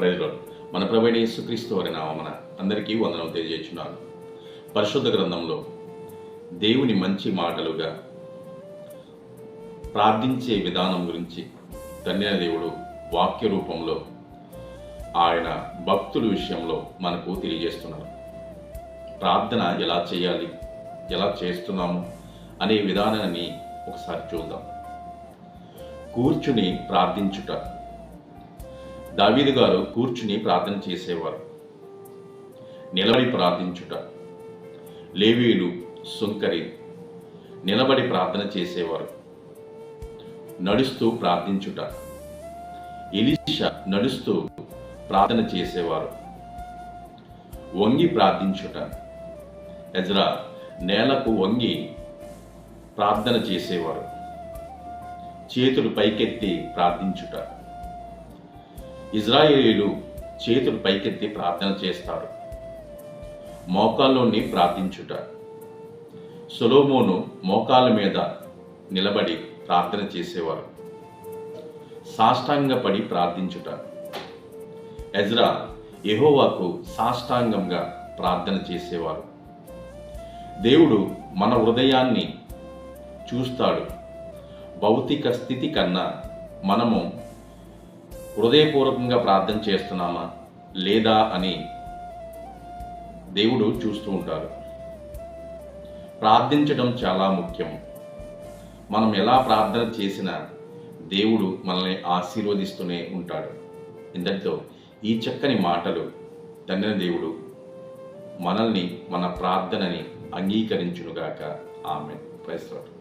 ప్రజలు మన ప్రవీణ యేసుక్రీస్తు వారి నామన అందరికీ వందనం తెలియజేస్తున్నాను. పరిశుద్ధ గ్రంథంలో దేవుని మంచి మాటలుగా ప్రార్థించే విధానం గురించి ధన్య దేవుడు వాక్య రూపంలో ఆయన భక్తుల విషయంలో మనకు తెలియజేస్తున్నారు. ప్రార్థన ఎలా చేయాలి ఎలా చేస్తున్నాము అనే విధానాన్ని ఒకసారి చూద్దాం. కూర్చుని ప్రార్థించుట దావీదు గారు కూర్చుని ప్రార్థన చేసేవారు. నిలబడి ప్రార్థించుట. లేవీలు సుంకరి నిలబడి ప్రార్థన చేసేవారు. నడుస్తూ ప్రార్థించుట. ఎలీషా నడుస్తూ ప్రార్థన చేసేవారు. వంగి ప్రార్థించుట. ఎజ్రా నేలకు వంగి ప్రార్థన చేసేవారు. చేతులు పైకెత్తి ప్రార్థించుట. ఇజ్రాయేలీలు చేతులు పైకెత్తి ప్రార్థన చేస్తారు. మోకాల్లోని ప్రార్థించుట. సొలోమోను మోకాల మీద నిలబడి ప్రార్థన చేసేవారు. సాష్టాంగపడి ప్రార్థించుట. ఎజ్రా ఎహోవాకు సాష్టాంగంగా ప్రార్థన చేసేవారు. దేవుడు మన హృదయాన్ని చూస్తాడు. భౌతిక స్థితి కన్నా మనము హృదయపూర్వకంగా ప్రార్థన చేస్తున్నామా లేదా అని దేవుడు చూస్తూ ఉంటారు ప్రార్థించడం చాలా ముఖ్యం. మనం ఎలా ప్రార్థన చేసినా దేవుడు మనల్ని ఆశీర్వదిస్తూనే ఉంటాడు. ఇంతటితో ఈ చక్కని మాటలు తండ్రిన దేవుడు మనల్ని మన ప్రార్థనని అంగీకరించునుగాక. ఆమె క్రైస్తవుడు